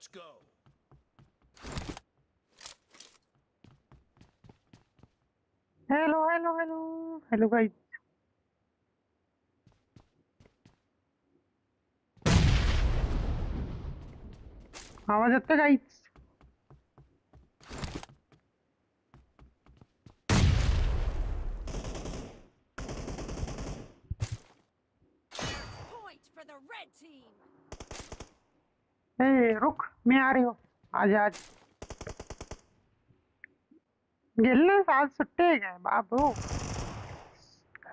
Let's go. Hello hello hello hello guys आवाज येतो guys Point for the red team. ए, रुक, मैं आ रही हूँ। आज आज। गेले नाहीस? आज सुट्टी काय? बाबू।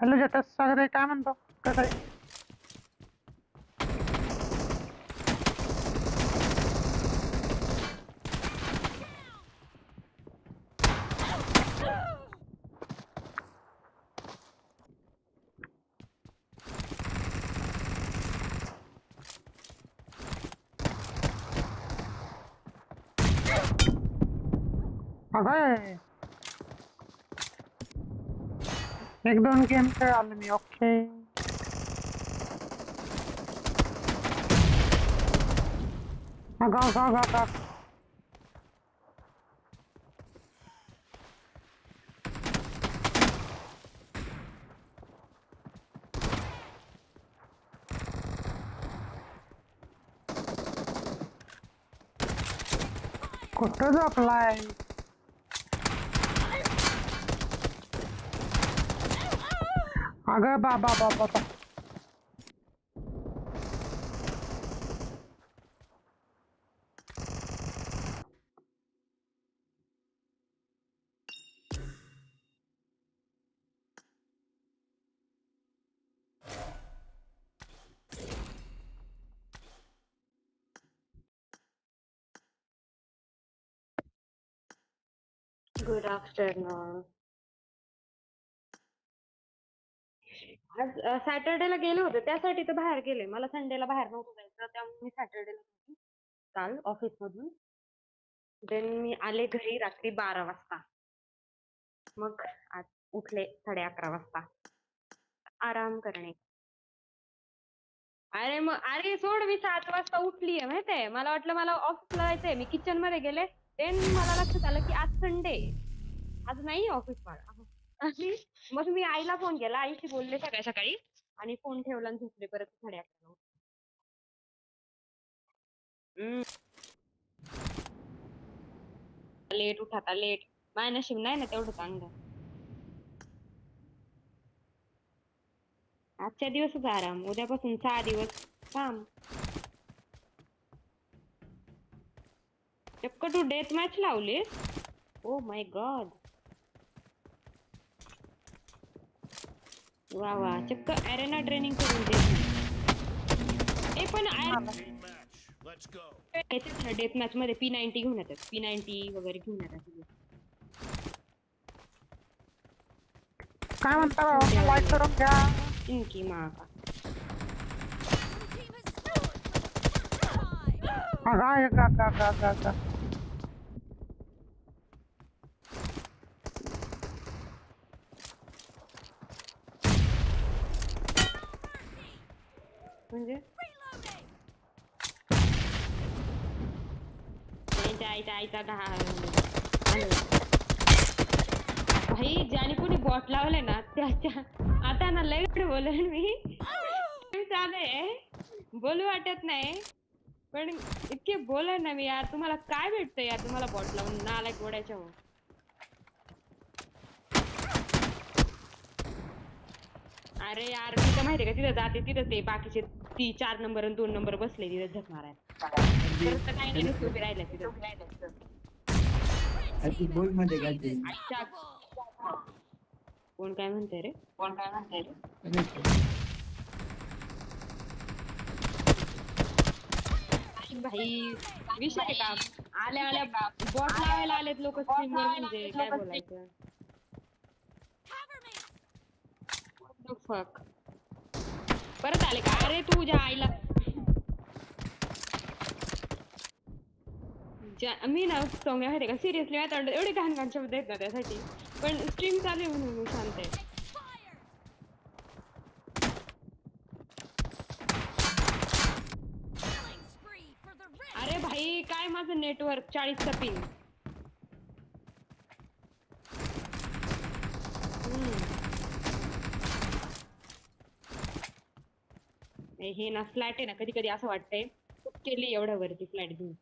हॅलो जतस आहे काय म्हणतो कसं आहे अगं एक दोन गेम खेळालो मी ओके अगं अगं अगं अगं कुठं झोपलाय Good afternoon. आज सॅटर्डेला गेले होते. त्यासाठी तर बाहेर गेले. मला संडेला बाहेर नव्हतं जायचं. त्यामुळे मी सॅटर्डेला गेली काल ऑफिस मधून देन मी आले घरी रात्री बारा वाजता. मग आज उठले साडे अकरा वाजता. आराम करणे. अरे मग अरे सोड मी सात वाजता उठलीये माहितीये. मला वाटलं मला ऑफिसला जायचंय. मी किचनमध्ये गेले. देन मला लक्षात आलं की आज संडे आज नाही ऑफिस मला. आणि मग मी आईला फोन केला. आईशी बोलले सकाळी सकाळी आणि फोन ठेवला आणि झोपले परत साडे अकरा लेट उठाता लेट माझ्या नशीब नाही ना तेवढं चांगलं. आजच्या दिवसच आराम. उद्यापासून सहा दिवस काम. चक्क तू डेथ मॅच लावलीस? ओ माय गॉड वा वा. चक्क अरेना ट्रेनिंग करून देत ए पण. त्याच्यात डेथ मॅच मध्ये पी नाईन्टी घेऊन येतात. पी नाईन्टी वगैरे घेऊन येतात. काय म्हणता लाईक करून घ्या. इनकी माँ का? Blue team has म्हणजे? Reloading. आईचा भाई ज्याने कोणी बॉट लावले ना त्याच्या आता ना लय बोलेन मी. चालेल. बोलू वाटत नाही. पण इतके बोला ना मी यार तुम्हाला काय भेटतं यार तुम्हाला बॉट लावून नालायक गोड्याच्या अरे यार मी तर माहितीये का तिथं जाते तिथं ते बाकीचे ती चार नंबर आणि दोन नंबर बसले तिथं झक मारायला. तर काही नाही नुसतं उभी राहिल्या तिथं. बोल मध्ये घालते कोण काय म्हणते रे? कोण काय म्हणते रे? भाई विषय आहे का? आल्या आल्या बॉट लावायला आलेत लोक स्क्रीन वर म्हणजे काय बोलायचं? What परत आले का? अरे तुझ्या आईला ज्या- मी ना सौम्या आहे का? सिरियसली आता एवढे घाण घाण शब्द आहेत ना त्यासाठी. पण स्ट्रीम चालू आहे म्हणून मी शांत आहे. अरे भाई काय माझं नेटवर्क चाळीसचा पिन हे ना फ्लॅट आहे ना कधी कधी असं वाटतंय खूप केली एवढ्या वरती फ्लॅट घेऊन?